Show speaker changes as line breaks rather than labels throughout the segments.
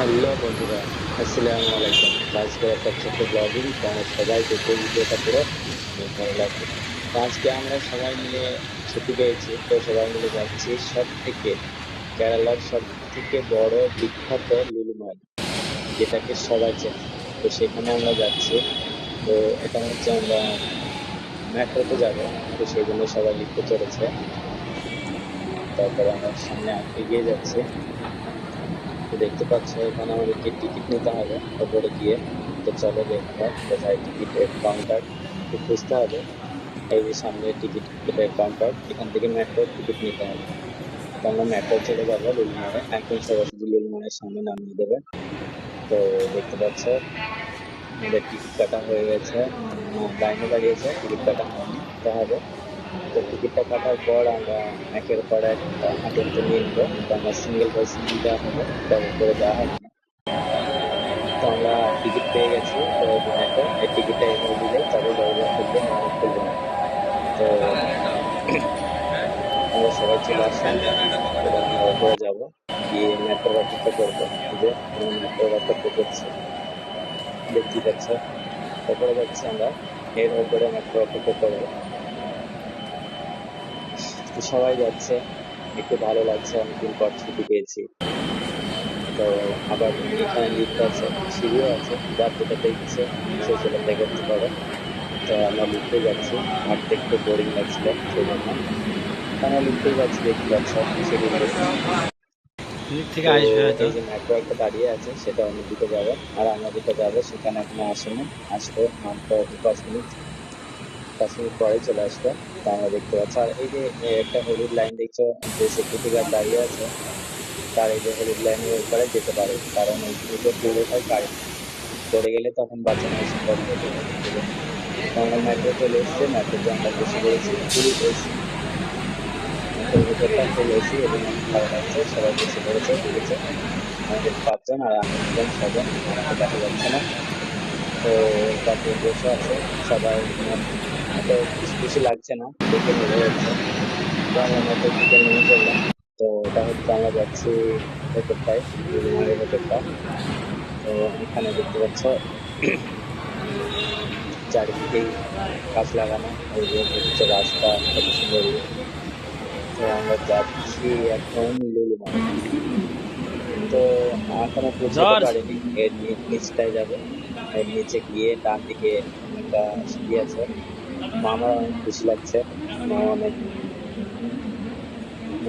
Hello বন্ধুরা, আসসালামু আলাইকুম। আজকে একটা ছোট ব্লগিং তোমরা সবাই দেখে ভিডিওটা পুরো ভালো লাগবে। আজকে আমরা সবাই মিলে ছুটি পেয়েছি, তো সবাই মিলে যাচ্ছি সব থেকে কেরালার সব থেকে বড় বিখ্যাত লুলুমাল যেটাকে সবাই চেনে। তো সেখানে আমরা যাচ্ছি। তো এটা হচ্ছে আমরা মেট্রোতে যাব, তো সেই জন্য সবাই লিখতে চলেছে। তারপরে আমরা সামনে এগিয়ে যাচ্ছি। দেখতে পাচ্ছ, এখানে আমাদেরকে টিকিট নিতে হবে। ওপরে গিয়ে তো চলো দেখতে কোথায় টিকিটের কাউন্টার খুঁজতে হবে। এই যে সামনে টিকিট কাউন্টার এখান থেকে মেট্রোর টিকিট নিতে হবে। তো আমরা মেট্রো চলে যাব লুলমারে একদম সরাসরি লুলমারের সামনে নামিয়ে দেবে। তো দেখতে পাচ্ছ, আমাদের টিকিট কাটা হয়ে গেছে। লাইনে দাঁড়িয়েছে, টিকিট কাটা হয়নি। হবে। তো টিকিটটা কাটার পর আমরা একের পর এক হাঁটুতে নিয়ে তো আমরা সিঙ্গেল বাই দেওয়া হবে ডবল করে দেওয়া হবে তো আমরা টিকিট পেয়ে গেছি, তো দেখো, এই টিকিটটা এনে দিলে তবে দরজা খুলবে, না খুলবে না। তো আমরা সবাই চলে আসলাম এবার আমরা ওপরে যাব, গিয়ে মেট্রো অপেক্ষা করব, যে মেট্রো অপেক্ষা করছি দেখতেই পাচ্ছ, ওপরে যাচ্ছি আমরা, এর ওপরে মেট্রো অপেক্ষা করব। তো সবাই যাচ্ছে একটু ভালো লাগছে অনেকদিন পর ছুটি পেয়েছি। তো আবার লিফট আছে সিঁড়িও আছে যার যেটাতে ইচ্ছে সে সেটাতে করতে পারে। তো আমরা লিখতে যাচ্ছি হাঁটতে একটু বোরিং লাগছিল সেই জন্য আমরা লিফটেই যাচ্ছি দেখতে পাচ্ছ সিঁড়ি
থেকে আসবে হয়তো।
মেট্রো একটা দাঁড়িয়ে আছে সেটা অন্যদিকে যাবে। আর আমরা যেটা যাব সেখানে এখনও আসেনি। আসবে মাত্র পাঁচ মিনিট মিনিট পরে চলে আসবে তা আমরা দেখতে পাচ্ছি। আর এই যে একটা হলুদ লাইন দেখছ, যে সিকিউরিটি গার্ড দাঁড়িয়ে আছে, তার এই যে হলুদ লাইনের উপরে যেতে পারে, কারণ এই দুটো পুরোটাই কারেন্ট। পড়ে গেলে তখন বাঁচানো সম্ভব হবে না। তো আমরা মেট্রো চলে এসেছি মেট্রোতে আমরা বসে পড়েছি পুলিশ এসি মেট্রোর ভিতরটা ফুল এসি এবং ভালো লাগছে সবাই বসে পড়েছে ঢুকেছে আমাদের পাঁচজন আর আমি একজন, ছজন, দেখা যাচ্ছে না। তো তারপরে বসে আছে, সবাই এত খুশি লাগছে না। দেখে বোঝা যাচ্ছে তো আমরা মতো দিকে নেমে চললাম। তো ওটা হচ্ছে আমরা যাচ্ছি ভেতরটায় বিমানের ভেতরটা তো এখানে দেখতে পাচ্ছ চারিদিকেই গাছ লাগানো যে হচ্ছে রাস্তা কত সুন্দর। তো আমরা যাচ্ছি এখন লুলুমাল তো এখনও পৌঁছতে! পারিনি। এর নিচটায় যাবে। এর নিচে গিয়ে ডান দিকে একটা সিঁড়ি আছে। অনেক খুশি লাগছে। মা অনেক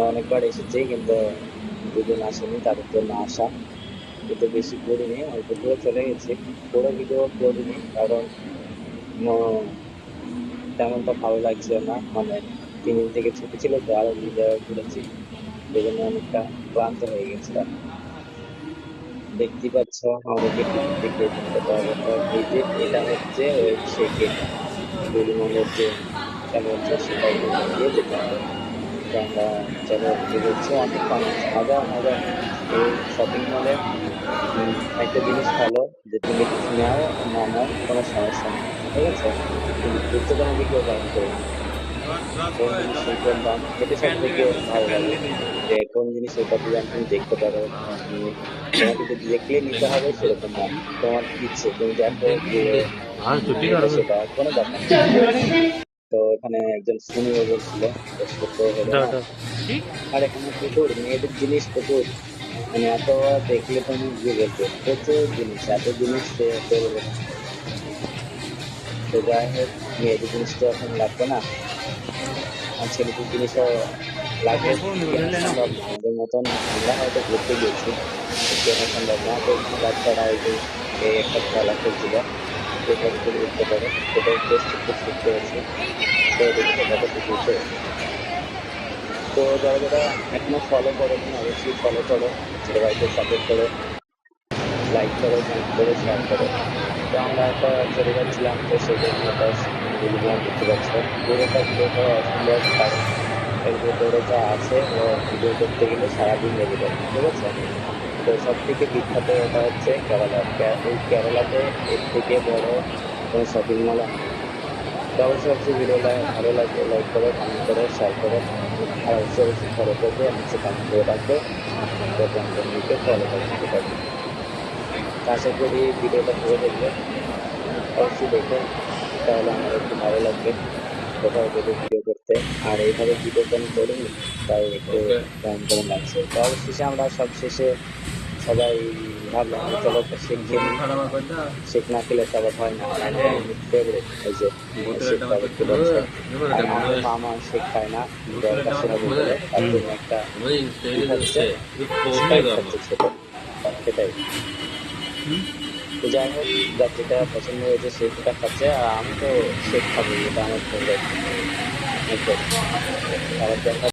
অনেকবার এসেছি, কিন্তু দুদিন আসেনি, তাদের জন্য আসা। কিন্তু বেশি করিনি, অল্প দূরে চলে গেছি। পুরো ভিডিও করিনি, কারণ ন- তেমনটা ভালো লাগছিল না। মানে তিন দিন থেকে ছুটি ছিল তো, আরও ভিডিও করেছি সেই অনেকটা ক্লান্ত হয়ে গেছিলাম। দেখতেই পাচ্ছ, আমাদেরকে টিকিট দেখে দিতে পারবে তো এই যে এটা হচ্ছে সেই লুলুমলের যে হচ্ছে সেটাই দিয়ে যেতে হবে আমরা চলো বেরোচ্ছি অনেক মানুষ হাজার হাজার শপিং মলে একটা জিনিস ভালো, যে তুমি নাও, না নাও, কোনো সমস্যা নেই, ঠিক আছে? কিন্তু ঘুরতে বারণ করে না। কোন জিনিস কোন দাম এটা সব থেকে ভালো লাগে যে কোন জিনিস ওটা দিয়ে তুমি দেখতে পারো তোমাকে যদি দেখলে নিতে হবে সেরকম না তোমার ইচ্ছে তুমি দেখো সেটা কোনো ব্যাপার তো এখানে একজন শুনিয়ে বলছিল আর এখানে প্রচুর মেয়েদের জিনিস প্রচুর মানে এত দেখলে তুমি বুঝে গেছো প্রচুর জিনিস এত জিনিস তো যাই হোক, মেয়েদের জিনিস তো এখন লাগবে না আর ছেলেদের জিনিসও কেনা আমাদের মতন আমরা হয়তো ঘুরতে গিয়েছি বাচ্চারা যে একটা খেলা সেটা টেস্ট একটু শিখতে তো যারা যারা এখনও ফলো করোনি অবশ্যই ফলো করো। ছোটো ভাইকে সাপোর্ট করো। লাইক করো কমেন্ট করো তো আমরা একটা চলে যাচ্ছিলাম তো সেই জন্য দেখতে পাচ্ছ পুরোটা ভিডিও করা অসম্ভব কারণ ভেতরে যা আছে ও ভিডিও করতে গেলে সারাদিন লেগে যায় ঠিক আছে তো সব থেকে বিখ্যাত এটা হচ্ছে কেরালা এই কেরালাতে এর থেকে বড় শপিং মল। তো অবশ্যই অবশ্যই ভিডিওটা ভালো লাগবে লাইক করো কমেন্ট করো শেয়ার করো আর অবশ্যই অবশ্যই ফলো করবে নিচে কমেন্ট করে রাখবে আমাদের নিচে ফলো করে দিতে পারবে আশা করি ভিডিওটা পুরো দেখবে অবশ্যই দেখুন তাহলে আমার একটু ভালো লাগবে। কোথাও যদি ভিডিও করতে। আর এইভাবে ভিডিও আমি করিনি? তাই একটু কেমন কেমন লাগছে তো অবশেষে আমরা সব শেষে সবাই ভাবলাম চলো শেখ শেখ না খেলে তো আবার হয় না। ফেভারিট এই যে আর আমার শেখ খায় না। দরকার সেভাবে বলে তার জন্য একটা সেটাই। তো যাই হোক, যার যেটা পছন্দ হয়েছে সেটা খাচ্ছে, আর আমি তো সেট খাব, এটা আমার ফেভারিট আবার দেখা